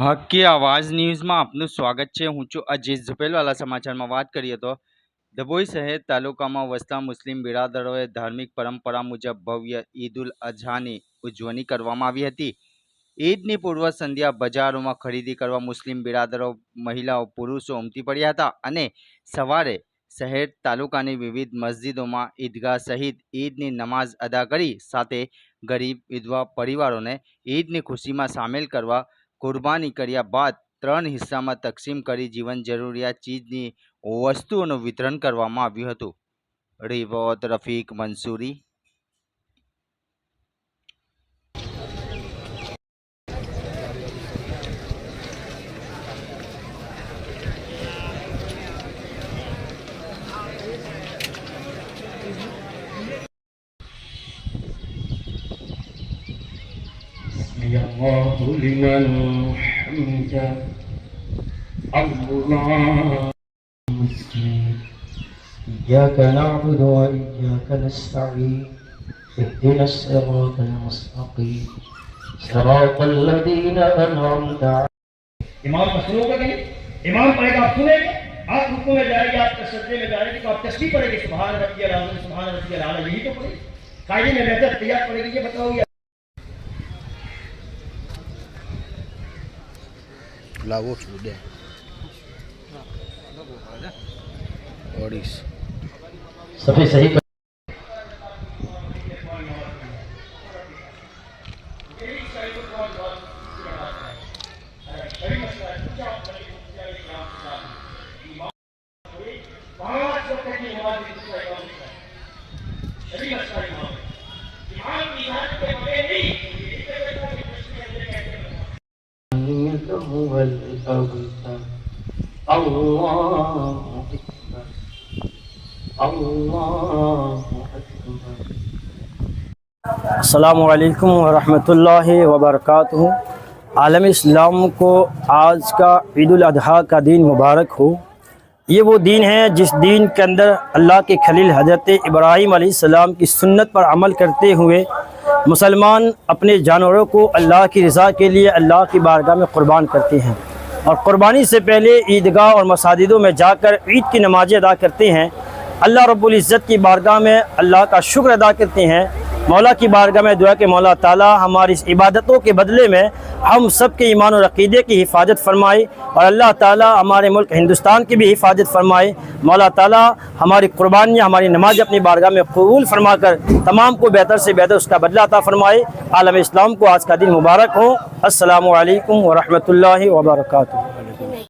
હક્કી આવાજ ન્યૂઝમાં આપનું સ્વાગત છે. હું છું અજીત ઝુપેલવાલા સમાચારમાં વાત કરીએ તો ડભોઈ શહેર તાલુકામાં વસતા મુસ્લિમ બિરાદરોએ ધાર્મિક પરંપરા મુજબ ભવ્ય ઈદ ઉલ અઝાની ઉજવણી કરવામાં આવી હતી. ઈદની પૂર્વ સંધ્યા બજારોમાં ખરીદી કરવા મુસ્લિમ બિરાદરો, મહિલાઓ, પુરુષો ઉમટી પડ્યા હતા અને સવારે શહેર તાલુકાની વિવિધ મસ્જિદોમાં ઈદગાહ સહિત ઈદની નમાઝ અદા કરી સાથે ગરીબ વિધવા પરિવારોને ઈદની ખુશીમાં સામેલ કરવા કુરબાની કર્યા બાદ ત્રણ હિસ્સામાં તકસીમ કરી જીવન જરૂરિયાત ચીજની વસ્તુઓનું વિતરણ કરવામાં આવ્યું હતું. રિવોત રફીક, મંસૂરી الله لمن حمده ربنا إياك نعبد وإياك نستعين اهدنا الصراط المستقيم. صراط الذين أنعمت عليهم. إمام مسلوب کا کہیں امام پڑھے گا آپ سنے گا آپ رکو میں جائے گا آپ کے سجدے میں جائے گا تو آپ تسبیح پڑھے گے. سبحان ربی العظم سبحان ربی العالی یہی تو پڑھے قائدے میں رہتا تیار پڑھے گا یہ بتاؤ گیا flower through there. What is? Thank you. هو الله أكبر الله أكبر السلام علیکم ورحمۃ اللہ وبرکاتہ عالم اسلام کو آج کا عید الاضحیٰ کا دین مبارک ہو یہ وہ دین ہے جس دین کے اندر اللہ کے خلیل حضرت ابراہیم علیہ السلام کی سنت پر عمل کرتے ہوئے مسلمان اپنے جانوروں کو اللہ کی رضا کے لیے اللہ کی بارگاہ میں قربان کرتے ہیں اور قربانی سے پہلے عیدگاہ اور مساجدوں میں جا کر عید کی نمازیں ادا کرتے ہیں۔ اللہ رب العزت کی بارگاہ میں اللہ کا شکر ادا کرتے ہیں۔ مولا کی بارگاہ میں دعا کہ مولا تعالیٰ ہماری اس عبادتوں کے بدلے میں ہم سب کے ایمان و عقیدے کی حفاظت فرمائے اور اللہ تعالیٰ ہمارے ملک ہندوستان کی بھی حفاظت فرمائے۔ مولا تعالیٰ ہماری قربانیاں، ہماری نماز اپنی بارگاہ میں قبول فرما کر تمام کو بہتر سے بہتر اس کا بدلہ عطا فرمائے۔ عالم اسلام کو آج کا دن مبارک ہو۔ السلام علیکم ورحمۃ اللہ وبرکاتہ۔